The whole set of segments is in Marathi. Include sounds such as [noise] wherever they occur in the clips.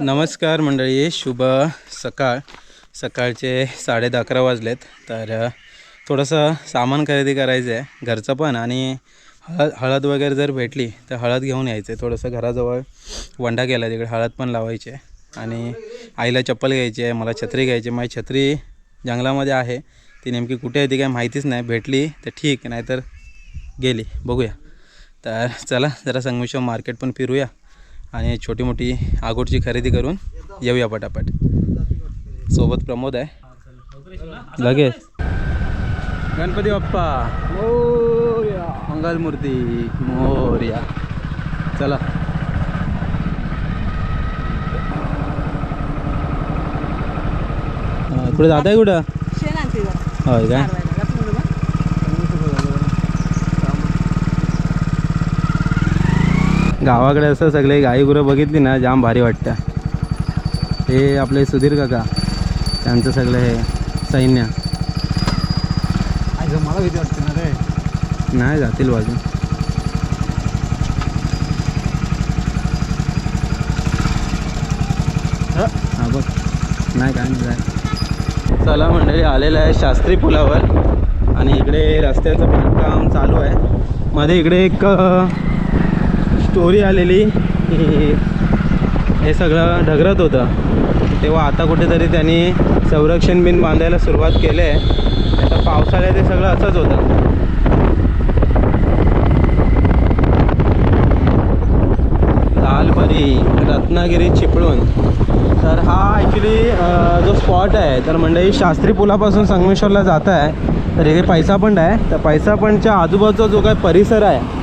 नमस्कार मंडळी शुभ सकाळ. सकाळचे साडे अकरा वाजलेत तर थोडंसं सामान खरेदी करायचं आहे घरचं पण आणि हळद हळद वगैरे जर भेटली तर हळद घेऊन यायचं आहे थोडंसं घराजवळ वंडा केला तिकडे हळद पण लावायची आहे. आणि आईला चप्पल घ्यायची आहे मला छत्री घ्यायची आहे. माझी छत्री जंगलामध्ये आहे ती नेमकी कुठे आहे ती काही माहितीच नाही. भेटली तर ठीक नाहीतर गेली. बघूया. तर चला जरा संगमेश्वर मार्केट पण फिरूया. आणि छोटी मोठी आगोटची खरेदी करून येऊया पटापट. सोबत प्रमोद आहे. लगेच. गणपती बाप्पा. मंगल मूर्ती मोर्या. चला. कुठे? जात आहे कुठं. होय काय? गावाकडे असं सगळे गाई गुरं बघितली ना जाम भारी वाटतं. हे आपले सुधीर काका त्यांचं सगळं हे सैन्य. मला भीती वाटते ना रे. नाही जातील बाजू हा? बघ. नाही काय नाही चला मंडळी आलेलं आहे शास्त्री पुलावर. आणि इकडे रस्त्याचं बांधकाम चालू आहे. मध्ये इकडे एक स्टोरी आलेली. की हे सगळं ढगरत होतं. तेव्हा आता कुठेतरी त्यांनी संरक्षण बिन बांधायला सुरुवात केली. आहे आता पावसाळ्यात हे सगळं असंच होतं. लालपरी रत्नागिरी चिपळूण. तर हा ॲक्च्युली जो स्पॉट आहे तर मंडळी शास्त्री पुलापासून संगमेश्वरला जात आहे. तर इथे पैसा पण आहे. तर पैसा पणच्या आजूबाजूचा जो काय परिसर आहे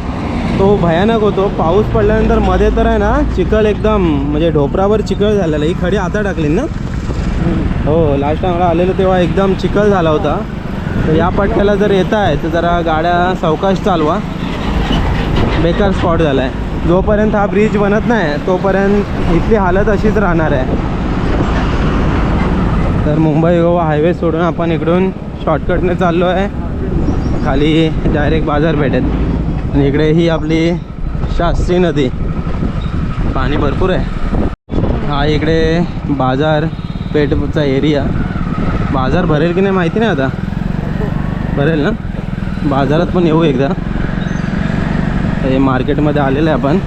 तो भयानक होतो. पाऊस पडल्यानंतरमध्ये तर आहे ना चिखल एकदम म्हणजे ढोपरावर चिखल झालेला ही खडी आता टाकली ना? हो लास्ट टाइमला आलेलं तेव्हा एकदम चिखल झाला होता. तर या पट्ट्याला जर येत आहे तर जरा गाड्या सावकाश चालवा. बेकार स्पॉट झाला आहे जोपर्यंत हा ब्रिज बनत नाही तोपर्यंत इथली हालत अशीच राहणार आहे. तर मुंबई गोवा हायवे सोडून आपण इकडून शॉर्टकटने चाललो आहे खाली डायरेक्ट बाजारपेठेत आणि इकडे ही आपली शास्त्री नदी. पाणी भरपूर आहे. हा इकडे बाजारपेठचा एरिया बाजार भरेल की नाही माहिती नाही आता. भरेल ना? बाजारात पण येऊ एकदा. हे मार्केटमध्ये आलेलं आहे आपण.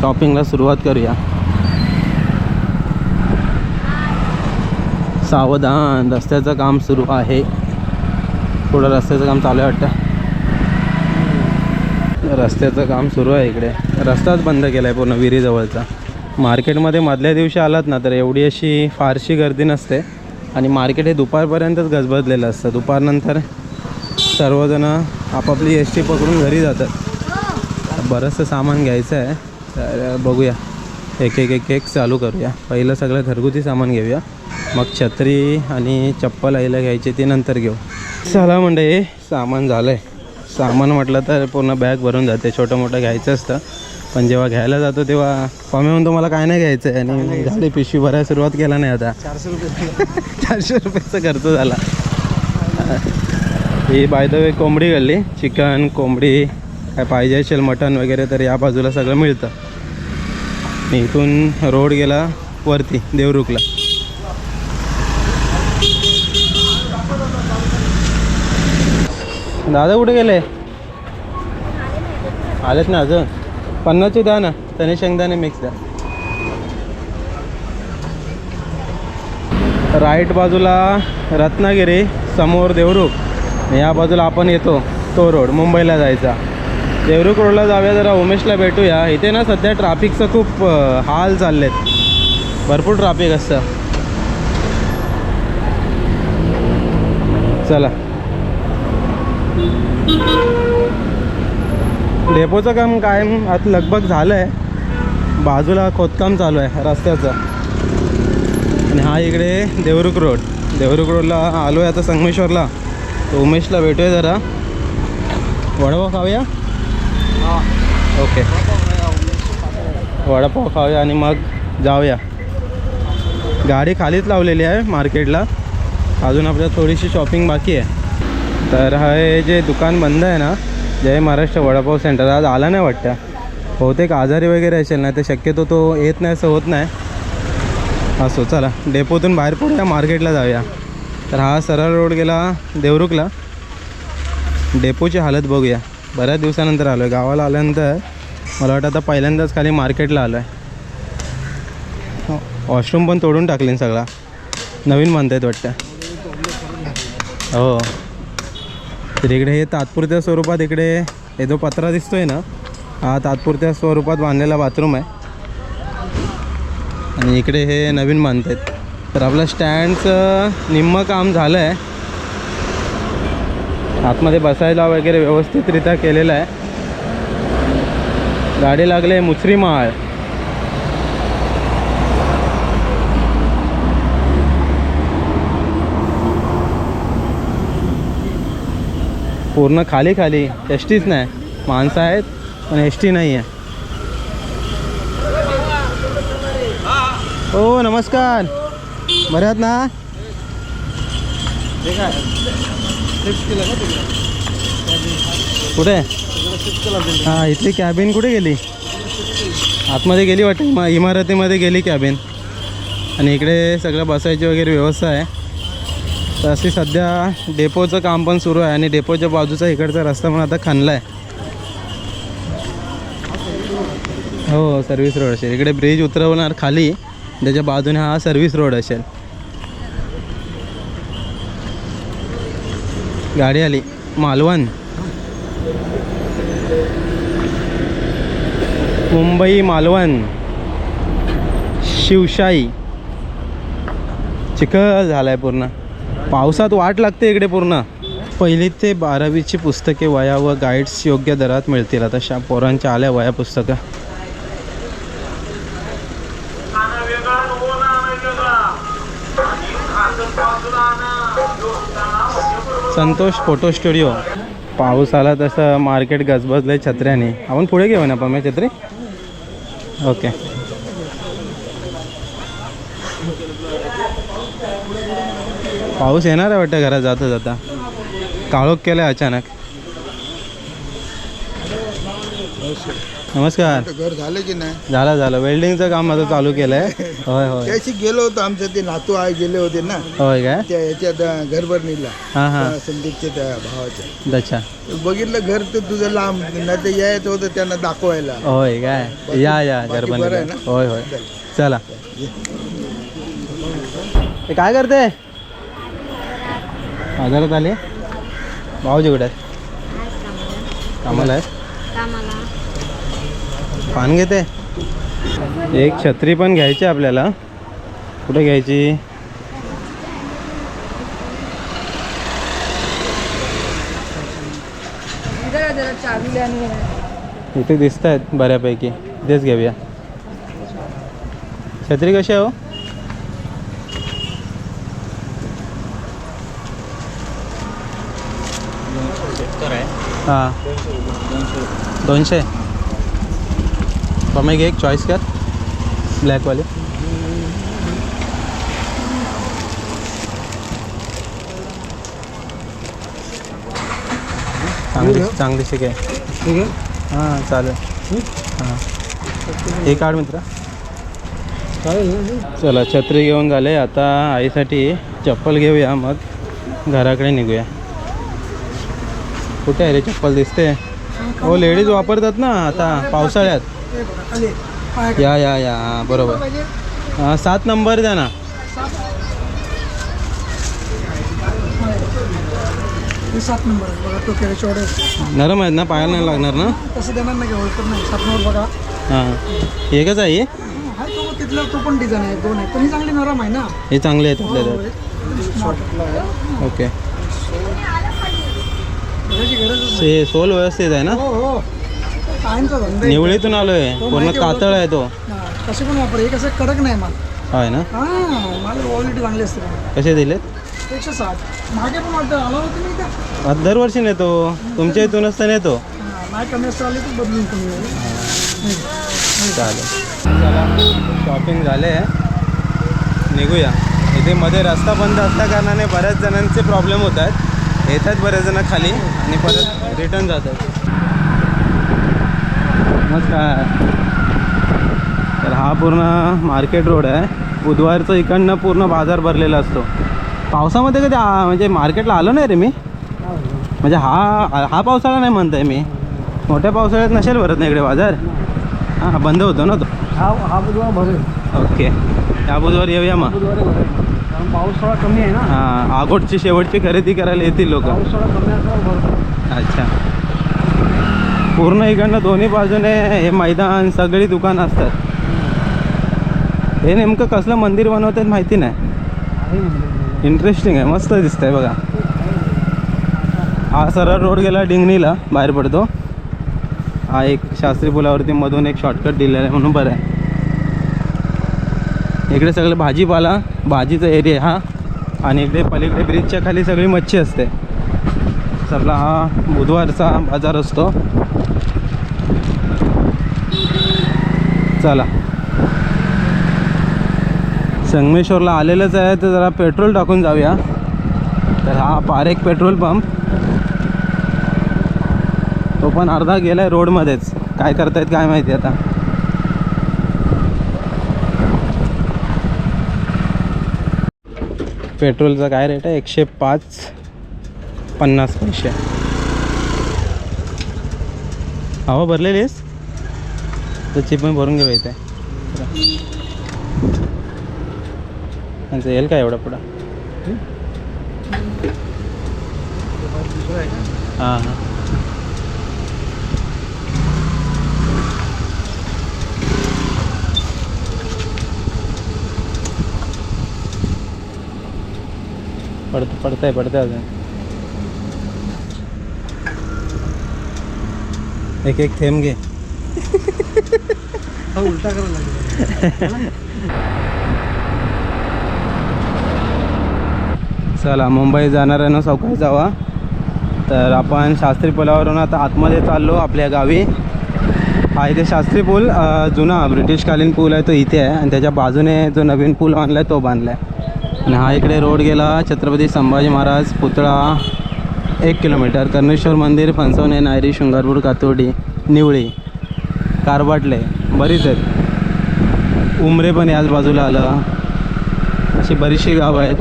शॉपिंगला सुरुवात करूया. सावधान रस्त्याचं काम सुरू आहे. थोडं रस्त्याचं काम चालू आहे वाटतं. रस्त्याचं काम सुरू आहे इकडे. रस्ताच बंद केला आहे पूर्ण विहिरीजवळचा. मार्केटमध्ये मधल्या दिवशी आलात ना तर एवढी अशी फारशी गर्दी नसते. आणि मार्केट हे दुपारपर्यंतच गजबजलेलं असतं. दुपारनंतर सर्वजणं आपापली एस टी पकडून घरी जातात. बरंचसं सामान घ्यायचं आहे तर बघूया. एक एक एक एक चालू करूया. पहिलं सगळं घरगुती सामान घेऊया. मग छत्री आणि चप्पल आईला घ्यायची ती नंतर घेऊ. चला म्हणजे सामान झालं आहे सामान म्हटलं तर पूर्ण बॅग भरून जाते छोटं मोठं घ्यायचं असतं. पण जेव्हा घ्यायला जातो तेव्हा कमी होऊन तुम्हाला काय नाही घ्यायचं आहे आणि झाली पिशवी भरायला सुरुवात केला नाही आता. चारशे रुपये. [laughs] चारशे रुपयाचा खर्च झाला. ही बाय द वे कोंबडी गल्ली चिकन कोंबडी काय पाहिजे असेल मटण वगैरे तर या बाजूला सगळं मिळतं. इथून रोड गेला वरती देवरुखला. दादा कुठे गेले? आलेत ना अजून? पन्नासचे द्या ना. तने शेंगदाणे मिक्स द्या. राईट बाजूला रत्नागिरी समोर देवरुख. या बाजूला आपण येतो तो रोड मुंबईला जायचा. देवरुख रोडला जाऊया जरा उमेशला भेटूया. इथे ना सध्या ट्राफिकचं खूप हाल चाललेत. भरपूर ट्राफिक असतं. चला. डेपोचं काम कायम आता लगभग झालं आहे बाजूला खोदकाम चालू आहे रस्त्याचं. आणि हा इकडे देवरुख रोड. देवरुख रोडला आलो आहे आता संगमेश्वरला. तर उमेशला भेटूया जरा. वडापाव खाऊया? ओके. वडापाव खाऊया आणि मग जाऊया. गाडी खालीच लावलेली आहे मार्केटला. अजून आपल्याला थोडीशी शॉपिंग बाकी आहे. तर हे जे दुकान बंद आहे ना जय महाराष्ट्र वडापाव सेंटर आज आला नाही वाटतं. बहुतेक आजारी वगैरे असेल ना तर शक्यतो तो येत नाही असं होत नाही. असो चला. डेपोतून बाहेर पडूया मार्केटला जाऊया. तर हा सरळ रोड गेला देवरुखला. डेपोची हालत बघूया. बऱ्याच दिवसानंतर आलो आहे गावाला आल्यानंतर मला वाटतं आता पहिल्यांदाच खाली मार्केटला आलो आहे वॉशरूम पण तोडून टाकले सगळा. नवीन म्हणतायत वाटतं. हो. तर इकडे हे तात्पुरत्या स्वरूपात इकडे हे जो पत्रा दिसतोय ना हा तात्पुरत्या स्वरूपात बांधलेला बाथरूम आहे. आणि इकडे हे नवीन बांधतायत तर आपलं स्टँडचं निम्मं काम झालं आहे आतमध्ये बसायला वगैरे व्यवस्थितरित्या केलेलं आहे. गाडी लागले मुसरी माळ पूर्ण खाली खाली. एस टीच नाही. माणसं आहेत पण एस टी नाही आहे. हो नमस्कार. बरे आहात ना? कुठे? हां इथली कॅबिन कुठे गेली? आतमध्ये गेली वाटते इमा इमारतीमध्ये गेली कॅबिन आणि इकडे सगळं बसायची वगैरे व्यवस्था आहे. तर असे सध्या डेपोचं काम पण सुरू आहे आणि डेपोच्या बाजूचा इकडचा रस्ता पण आता खणला आहे. हो सर्व्हिस रोड असेल. इकडे ब्रिज उतरवणार खाली. त्याच्या बाजूने हा सर्व्हिस रोड असेल. गाडी आली. मालवण. मुंबई मालवण. शिवशाही. चिखल झालाय पूर्ण. पावसात वाट लागते इकडे पूर्ण. पहिली ते बारावीची पुस्तके वया व गाईड्स योग्य दरात मिळतील. आता शा पोरांच्या आल्या वया पुस्तकं. Santosh photo studio. पाऊस आला तसं मार्केट गजबजलं आहे छत्र्याने. आपण पुढे घेऊ ना छत्री? ओके. पाऊस येणार आहे वाटतं घरात जाता जाता? काळोख केलं आहे अचानक. नमस्कार. घर झालं की नाही? झालं झालं. वेल्डिंगचं काम आता चालू केलं आहे होय होय. त्याशी गेलो होतो आमच्या ते नातू आहे गेले होते ना? होय काय? त्या याच्यात अं, घरभरणीला. हां हां. संदीपच्या त्या भावाच्या. अच्छा. बघितलं घर तर तुझं लांब नाही तर यायचं होतं त्यांना दाखवायला. होय काय? या या बाकी गरबा बरं आहे ना? होय होय. चला. हे काय करते? बाजारात आले? भाऊजी कुठे आहेत? कामाला आहेत? कामाला पान घेते? एक छत्री पण घ्यायची आपल्याला. कुठे घ्यायची? इथे दिसत आहेत बऱ्यापैकी. तेच घेऊया. छत्री कशी आहे हो? हां. दोनशे. मग एक चॉईस कर. ब्लॅकवाले चांगली चांगली शिक. आहे ठीक आहे हां चालेल. हां. हे काढ मित्र. चला छत्री घेऊन झाले. आता आईसाठी चप्पल घेऊया मग घराकडे निघूया. कुठे आहे रे? चप्पल दिसते. हो लेडीज वापरतात ना आता पावसाळ्यात. या या या. हां बरोबर. हां सात नंबर द्या ना. सात नंबर नरम आहेत ना पायाला नाही लागणार ना? तसं देणार नाही का? ओळखत नाही. सात नंबर बघा. हां. एकच आहे हे? हा तो तिथला तो पण डिझाईन आहे दोन आहे पण ही चांगली नरम आहे ना? हे चांगले आहेत आपल्या त्यात ओके. गरज से सोल व्यवस्थित आहे ना? हो हो. कायमचा धंदा आहे. निवळीतून आलोय. पूर्ण कातळ आहे तो. हा, कसे पण वापर. हे कसं कडक नाही माल. आहे ना? हा मला क्वालिटी चांगली असते कसे दिलेत? एकशे साठ. मागे पण वाटतं आला होती नाही का आता दरवर्षी नेतो. तुमच्या इथूनच तर नेतो. हा, नाही कमी आली तर बदलून कमी होईल. चालेल. शॉपिंग झाले निघूया. इथे मध्ये रस्ता बंद असल्या कारणाने बऱ्याच जणांचे प्रॉब्लेम होत आहेत. येतात बरेच जण खाली आणि परत रिटर्न जातात. नमस्कार. तर हा पूर्ण मार्केट रोड आहे. बुधवारचं इकडनं पूर्ण बाजार भरलेला असतो. पावसामध्ये कधी म्हणजे मार्केटला आलो नाही रे मी. म्हणजे हा हा पावसाळा नाही म्हणताय मी. मोठ्या पावसाळ्यात नसेल भरत नाही इकडे बाजार? हां बंद होतो ना तो? हा हा बुधवार भरेल. ओके. या बुधवार येऊया मग. पाऊस थोडा कमी आहे ना. हां आगोटची शेवटची खरेदी करायला येतील लोक. पाऊस थोडा कमी अच्छा. पूर्ण इकडनं दोन्ही बाजूने हे मैदान सगळी दुकानं असतात. हे नेमकं कसलं मंदिर बनवतात माहिती नाही. आहे इंटरेस्टिंग आहे मस्त दिसतंय बघा. हा सरळ रोड गेला डिंगणीला बाहेर पडतो. हा एक शास्त्री पुलावरती मधून एक शॉर्टकट दिलेला आहे म्हणून बरं आहे. इकडे सगळं भाजीपाला भाजीचा एरिया हा. आणि इकडे पलीकडे ब्रिजच्या खाली सगळी मच्छी असते. सगळा हा बुधवारचा बाजार असतो. चला. संगमेश्वरला आलेलंच आहे तर जरा पेट्रोल टाकून जाऊया. तर हा पारेख पेट्रोल पंप. तो पण अर्धा गेला आहे रोडमध्येच. काय करतायत काय माहिती आता. पेट्रोलचा काय रेट आहे? एकशे पाच पन्नास पैसे. हवा भरलेली आहेस? त्याची पण भरून घेऊ इथे. त्यांचं येईल का एवढा पुढं? हां हां. पडत पडतंय पडतंय अजून. एक एक थेंब घे. उलटा चला मुंबई जाणाऱ्यांना सावकाश जावा. तर आपण शास्त्री पुलावरून आता आतमध्ये चाललो आपल्या गावी. हा इथे शास्त्री पूल जुना ब्रिटिशकालीन पूल आहे तो इथे आहे. आणि त्याच्या बाजूने जो नवीन पूल बांधला आहे तो बांधला आहे आणि हा इकडे रोड गेला छत्रपती संभाजी महाराज पुतळा एक किलोमीटर. कर्णेश्वर मंदिर फणसवणे नायरी शृंगारपूर कातोडी निवळी कारबाटले बरीच आहेत. उमरे पण याच बाजूला आलं. अशी बरीचशी गावं आहेत.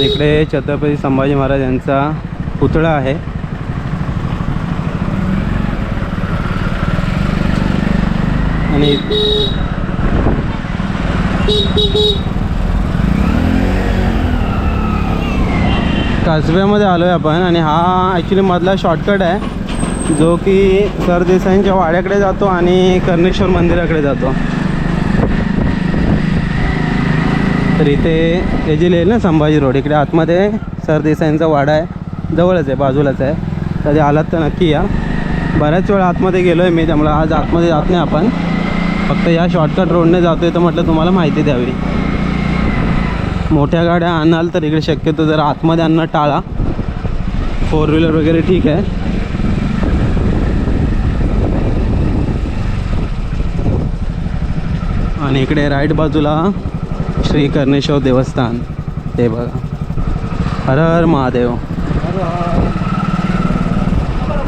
इकडे छत्रपती संभाजी महाराज यांचा पुतळा आहे. आणि कासब्यामध्ये आलो आहे आपण आणि हा ॲक्च्युली मधला शॉर्टकट आहे जो की सरदेसाईंच्या वाड्याकडे जातो आणि कर्णेश्वर मंदिराकडे जातो. तर इथे हे जे लिहिलं ना संभाजी रोड इकडे आतमध्ये सरदेसाईंचा वाडा आहे जवळच आहे बाजूलाच आहे. कधी आलात तर नक्की या. बऱ्याच वेळा आतमध्ये गेलो आहे मी त्यामुळे आज आतमध्ये जात नाही आपण. फक्त या शॉर्टकट रोडने जातो आहे तर म्हटलं तुम्हाला माहिती द्यावी. मोठ्या गाड्या आणाल तर इकडे शक्यतो जर आतमध्ये आणणं टाळा. फोर व्हीलर वगैरे ठीक आहे. आणि इकडे राईट बाजूला श्री कर्णेश्वर देवस्थान. ते बघा. हर हर महादेव.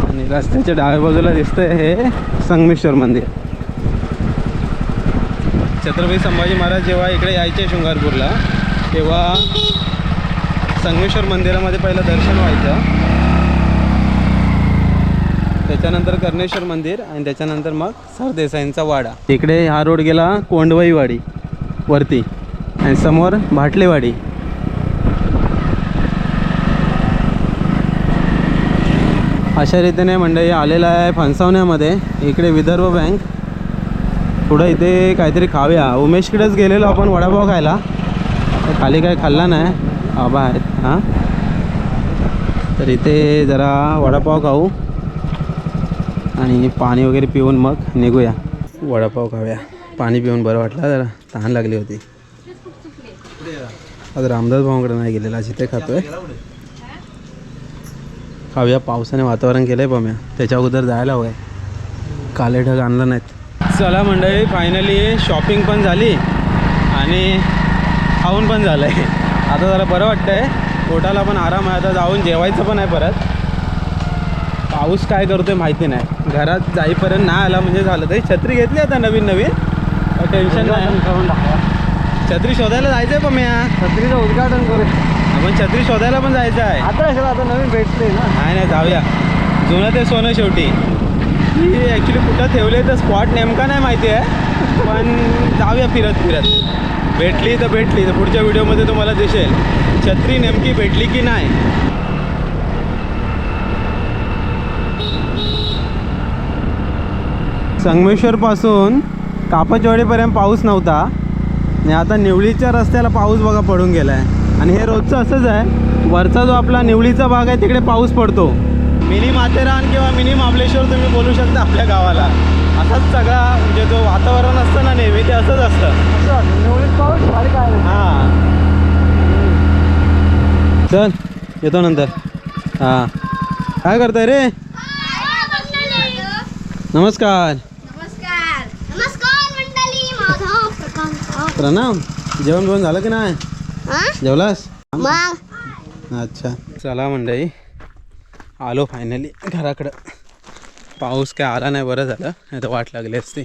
आणि रस्त्याच्या डाव्या बाजूला दिसतंय हे संगमेश्वर मंदिर. छत्रपती संभाजी महाराज जेव्हा इकडे यायचे शृंगारपूरला तेव्हा संगमेश्वर मंदिरामध्ये पहिलं दर्शन व्हायचं. त्याच्यानंतर कर्णेश्वर मंदिर आणि त्याच्यानंतर मग सरदेसाईंचा वाडा. इकडे हा रोड गेला कोंडवाईवाडी वरती आणि समोर भाटलेवाडी. अशा रीतीने मंडळी आलेलं आहे फणसावण्यामध्ये. इकडे विदर्भ बँक. पुढं इथे काहीतरी खाऊया. उमेशकडेच गेलेलो आपण वडापाव खायला. खाली काय खाल्ला नाही? आबा आहेत हां? तर इथे जरा वडापाव खाऊ आणि पाणी वगैरे पिऊन मग निघूया. वडापाव खाऊया. पाणी पिऊन बरं वाटलं जरा तहान लागली होती. आज रामदास भावाकडे नाही गेलेला आज इथे खातोय. खाऊया पावसाने वातावरण केलं आहे बम्या. त्याच्या अगोदर जायला हवं आहे काले ढग आणलं नाहीत. चला मंडळी फायनली शॉपिंग पण झाली. आणि खाऊन पण झालं आहे आता जरा बरं वाटतं आहे पोटाला पण आराम आहे. आता जाऊन जेवायचं पण आहे परत. पाऊस काय करतोय माहिती नाही. घरात जाईपर्यंत नाही आला म्हणजे झालं तरी छत्री घेतली आता नवीन नवीन. टेन्शन नाही. करून छत्री शोधायला जायचं आहे पण मी छत्रीचं उद्घाटन करू. आपण छत्री शोधायला पण जायचं आहे. आता आता नवीन भेटले ना. नाही नाही जाऊया. जुनं ते सोनं शेवटी. ही ॲक्च्युली कुठं ठेवले तर स्पॉट नेमका नाही माहिती आहे. पण जाऊया फिरत फिरत. भेटली तर भेटली तर पुढच्या व्हिडिओमध्ये तुम्हाला दिसेल. छत्री नेमकी भेटली की नाही? संगमेश्वरपासून कापचवाडीपर्यंत पाऊस नव्हता. आणि आता निवळीच्या रस्त्याला पाऊस बघा पडून गेला आहे आणि हे रोजचं असंच आहे. वरचा जो आपला निवळीचा भाग आहे तिकडे पाऊस पडतो. मिनी माथेरान किंवा मिनी महाबलेश्वर तुम्ही बोलू शकता आपल्या गावाला. असाच सगळा म्हणजे जो वातावरण असतं ना नेहमी ते असंच असतं. असं वाटतं. निवडीत पाऊस भारी काय नाही. हां. चल येतो नंतर. हां. काय करताय रे? नमस्कार. नमस्कार. नमस्कार मंडळी माझा प्रकाश प्रणाम. जेवण बिवण झालं की नाही? जेवलास? मग. अच्छा. चला मंडळी. आलो फायनली घराकडं. पाऊस काय आला नाही बरं झालं. नाही तर वाट लागली असती.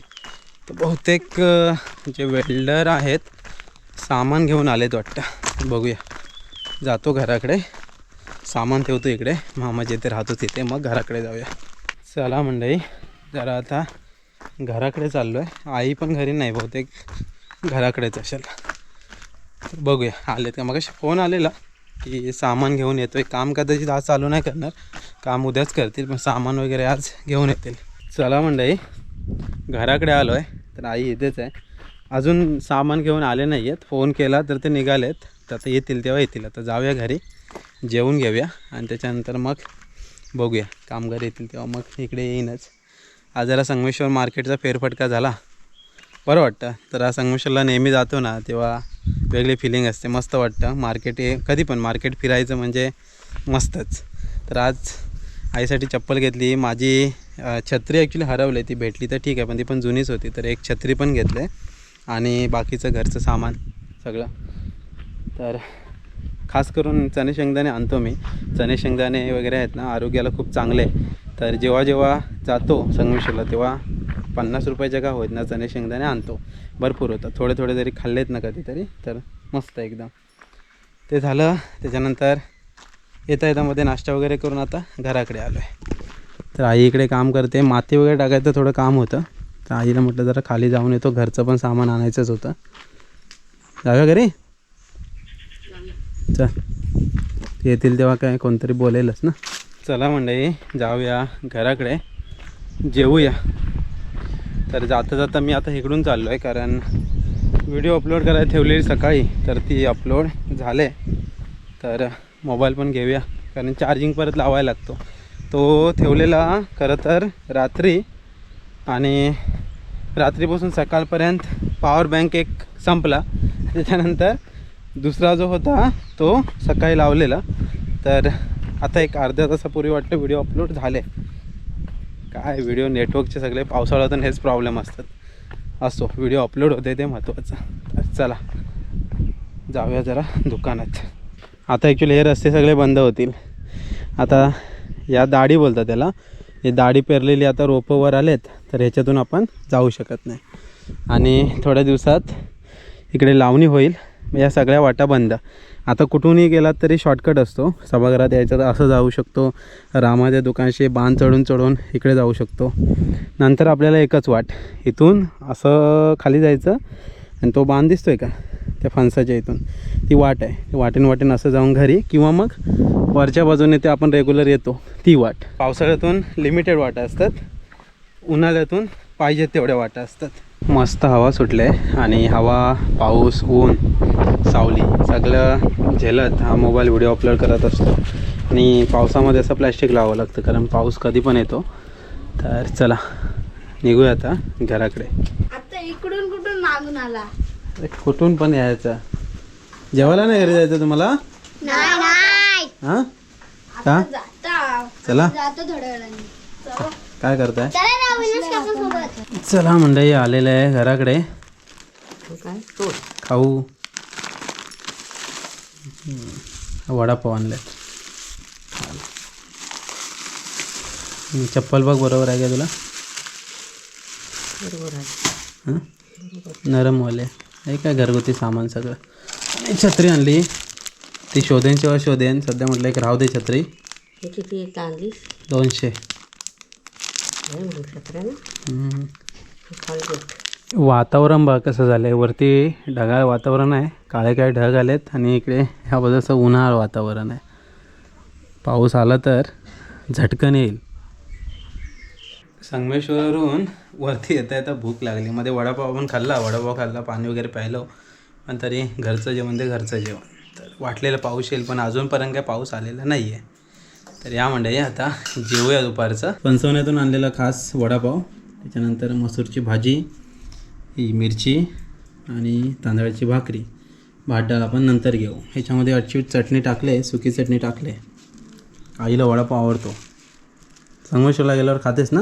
तर बहुतेक जे वेल्डर आहेत सामान घेऊन आलेत वाटतं. बघूया. जातो घराकडे. सामान ठेवतो इकडे. मामा जिथे राहतो तिथे. मग घराकडे जाऊया. चला मंडई जरा आता घराकडे चाललो आहे आई पण घरी नाही बहुतेक घराकडेच असेल. तर बघूया. आलेत का? मग फोन आलेला. की सामान घेऊन येतो आहे काम कदाचित आज चालू नाही करणार. काम उद्याच करतील पण सामान वगैरे आज घेऊन येतील. चला मंडळी घराकडे आलो आहे तर आई इथेच आहे. अजून सामान घेऊन आले नाही आहेत फोन केला तर ते निघालेत. तर आता येतील तेव्हा येतील. आता जाऊया घरी. जेवून घेऊया. आणि त्याच्यानंतर मग बघूया. कामगार येतील तेव्हा मग इकडे येईनच. आज जरा संगमेश्वर मार्केटचा फेरफटका झाला. बरं वाटतं. तर हा संगमेश्वरला नेहमी जातो ना तेव्हा वेगळी फिलिंग असते. मस्त वाटतं. मार्केट हे कधी पण मार्केट फिरायचं म्हणजे मस्तच. तर आज आईसाठी चप्पल घेतली. माझी छत्री ॲक्च्युली हरवली ती भेटली तर ठीक आहे पण ती पण जुनीच होती. तर एक छत्री पण घेतले आणि बाकीचं घरचं सामान सगळं. तर खास करून चणे शेंगदाणे आणतो मी. चणे शेंगदाणे वगैरे आहेत ना आरोग्याला खूप चांगले. आहे. तर जेव्हा जेव्हा जातो संगमेश्वरला तेव्हा पन्नास रुपयाच्या का होत ना चणे शेंगदाणे आणतो. भरपूर होतं थोडे थोडे जरी खाल्लेत ना कधीतरी तर मस्त एकदम. ते झालं. त्याच्यानंतर येता येता मध्ये नाश्ता वगैरे करून आता घराकडे आलो आहे तर आई इकडे काम करते. माती वगैरे टाकायचं थोडं काम होतं. तर आईला म्हटलं जरा खाली जाऊन येतो. घरचं पण सामान आणायचंच होतं. जाऊया घरी? चल. येतील तेव्हा काय कोणतरी बोलेलच ना. चला मंडळी जाऊया घराकडे. जेवूया. तर जाता जाता मी आता इकडून चाललो आहे कारण व्हिडिओ अपलोड करायला ठेवलेली सकाळी तर ती अपलोड झाले. तर मोबाईल पण घेऊया कारण चार्जिंग परत लावायला लागतो. तो ठेवलेला खरं तर रात्री आणि रात्रीपासून सकाळपर्यंत पॉवर बँक एक संपला. त्याच्यानंतर दुसरा जो होता तो सकाळी लावलेला. तर आता एक अर्ध्या तासापूर्वी वाटतं व्हिडिओ अपलोड झाले. काय व्हिडिओ नेटवर्कचे सगळे पावसाळ्यातून हेच प्रॉब्लेम असतात. असो व्हिडिओ अपलोड होते ते महत्त्वाचं तर चला जाऊया जरा दुकानात. आता ॲक्च्युली हे रस्ते सगळे बंद होतील. आता या दाढी बोलतात त्याला. हे दाढी पेरलेली आता रोपं वर आलेत तर ह्याच्यातून आपण जाऊ शकत नाही. आणि थोड्या दिवसात इकडे लावणी होईल. या सगळ्या वाटा बंद. आता कुठूनही गेलात तरी शॉर्टकट असतो. सभागृहात यायचं तर असं जाऊ शकतो. रामाच्या दुकानशी बांध चढून चढून इकडे जाऊ शकतो. नंतर आपल्याला एकच वाट. इथून असं खाली जायचं आणि तो बांध दिसतोय का? त्या फणसाच्या इथून. ती वाट आहे. ती वाटेन वाटेन असं जाऊन घरी किंवा मग वरच्या बाजूने ते आपण रेग्युलर येतो. ती वाट. पावसाळ्यातून लिमिटेड वाटा असतात. उन्हाळ्यातून पाहिजे तेवढ्या वाटा असतात. मस्त हवा सुटले आणि हवा पाऊस ऊन सावली सगळं झेलत हा मोबाईल व्हिडिओ अपलोड करत असतो. आणि पावसामध्ये असं प्लॅस्टिक लावावं लागतं कारण पाऊस कधी पण येतो. तर चला निघूया आता घराकडे. आता इकडून कुठून मागून आला? अरे कुठून पण यायचं. जेवायला नाही घरी जायचं तुम्हाला? नाही. नाही हां? का? चला. जातो थोड्या वेळाने. काय करताय? चला मंडळी आलेलं आहे घराकडे. खाऊ. वडापाव आणले चप्पल बघ बरोबर आहे का तुला? बरोबर आहे. नरमवाले हे काय घरगुती सामान सगळं. आणि छत्री आणली. ती शोधेन तेव्हा शोधेन. सध्या म्हटलं एक राहू दे छत्री. किती? एक आणलीस? दोनशे हे म्हणू शकता ना हम्म. फालगोट वातावरण बघ कसं झालं आहे वरती ढगाळ वातावरण आहे. काळे काळे ढग आलेत आणि इकडे ह्या बाजूचं उन्हाळ वातावरण आहे. पाऊस आला तर झटकन येईल. संगमेश्वरवरून वरती येता येता भूक लागली. मध्ये वडापाव पण खाल्ला. वडापाव खाल्ला पाणी वगैरे प्यायलो. पण तरी घरचं जेवण ते घरचं जेवण. तर वाटलेलं पाऊस येईल पण अजूनपर्यंत काय पाऊस आलेला नाही आहे तर या मंडळी आता जेवूया दुपारचं. पंचवण्यातून आणलेला खास वडापाव. त्याच्यानंतर मसूरची भाजी ही मिरची आणि तांदळाची भाकरी. भात डाळ आपण नंतर घेऊ. ह्याच्यामध्ये अडचीट चटणी टाकले सुकी चटणी टाकले. आईला वडापाव आवडतो. संगमेश्वरला गेल्यावर खातेस ना?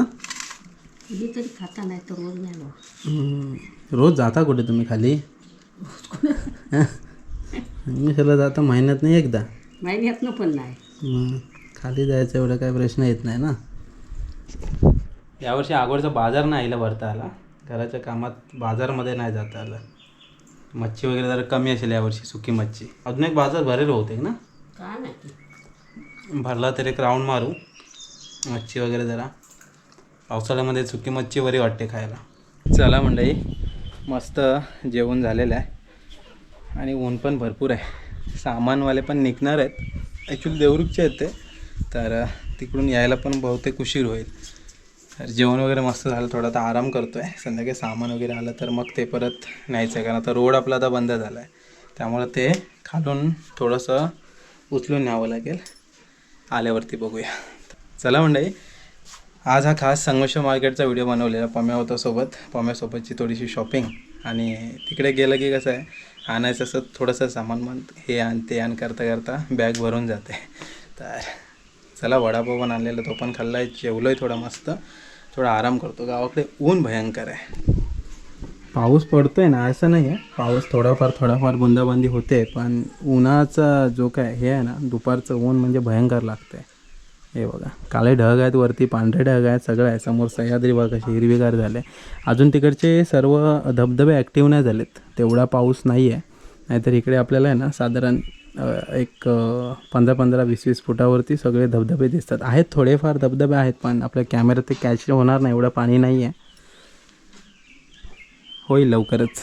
तरी खाता नाही तर रोज नाही. रोज जाता कुठे तुम्ही खाली? [laughs] संगमेश्वरला जाता महिन्यात नाही एकदा. महिन्यातनं पण नाही. खाली जायचं एवढा काही प्रश्न येत नाही ना. यावर्षी आगोडचा बाजार नाही आईला भरता आला घराच्या कामात बाजारमध्ये नाही जाता आलं. मच्छी वगैरे जरा कमी असेल यावर्षी सुकी मच्छी. अजून एक बाजार भरेल बहुतेक ना? काय नाही? भरला तर एक राऊंड मारू. मच्छी वगैरे जरा. पावसाळ्यामध्ये सुकी मच्छी बरी वाटते खायला. चला मंडळी मस्त जेवण झालेलं आहे. आणि ऊन पण भरपूर आहे. सामानवाले पण निघणार आहेत. ॲक्च्युली देवरुखचे आहेत ते. तर तिकडून यायला पण बहुतेक उशीर होईल. तर जेवण वगैरे मस्त झालं थोडं आता आराम करतो आहे संध्याकाळी सामान वगैरे आलं तर मग ते परत न्यायचं आहे कारण आता रोड आपला आता बंद झाला आहे त्यामुळं ते खालून थोडंसं उचलून न्यावं लागेल. आल्यावरती बघूया. चला मंडळी आज हा खास संघर्ष मार्केटचा व्हिडिओ बनवलेला पम्या होता सोबत. पम्यासोबतची थोडीशी शॉपिंग. आणि तिकडे गेलं की कसं आहे आणायचं असं थोडंसं सामान मग हे आण ते आण करता करता बॅग भरून जाते. तर चला वडापाव पण आणलेला तो पण खाल्ला आहे जेवलो आहे थोडा मस्त. थोडा आराम करतो. गावाकडे ऊन भयंकर आहे. पाऊस पडतोय ना असं नाही आहे पाऊस थोडाफार थोडाफार बुंदाबांदी होते पण उन्हाचा जो काय हे आहे ना दुपारचं ऊन म्हणजे भयंकर लागतं आहे हे बघा काळे ढग आहेत वरती पांढरे ढग आहेत सगळं आहे. समोर सह्याद्री बघा कशी हिरवीगार झाले अजून तिकडचे सर्व धबधबे ॲक्टिव्ह नाही झालेत. तेवढा पाऊस नाही आहे नाहीतर इकडे आपल्याला आहे ना साधारण एक पंधरा पंधरा वीस वीस फुटावरती सगळे धबधबे दिसतात. आहेत थोडेफार धबधबे आहेत पण आपल्या कॅमेऱ्यात ते कॅच होणार नाही एवढं पाणी नाही आहे होईल लवकरच.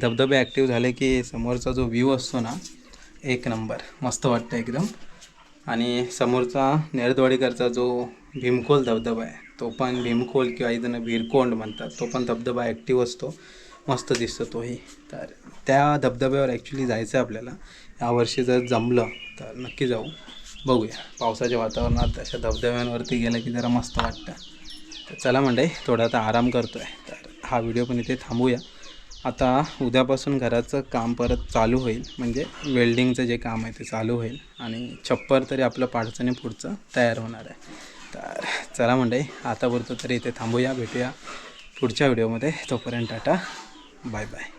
धबधबे ॲक्टिव्ह झाले की समोरचा जो व्ह्यू असतो ना एक नंबर मस्त वाटतं एकदम. आणि समोरचा नेरदवाडीकरचा जो भीमखोल धबधबा आहे तो पण भीमखोल किंवा इथं भिरकोंड म्हणतात तो पण धबधबा ॲक्टिव्ह असतो. मस्त दिसतो तोही तर त्या धबधब्यावर ॲक्च्युली जायचं आहे आपल्याला. यावर्षी जर जमलं तर नक्की जाऊ. बघूया. पावसाच्या वातावरणात अशा धबधब्यांवरती गेलं की जरा मस्त वाटतं. तर चला म्हणजे थोडा आता आराम करतो आहे तर हा व्हिडिओ पण इथे थांबूया. आता उद्यापासून घराचं काम परत चालू होईल. म्हणजे वेल्डिंगचं जे काम आहे ते चालू होईल. आणि छप्पर तरी आपलं पाडचणी पुढचं तयार होणार आहे. तर चला मंडळी आतापुरतं तरी इथे थांबूया भेटूया पुढच्या व्हिडिओमध्ये. तोपर्यंत टाटा. Bye bye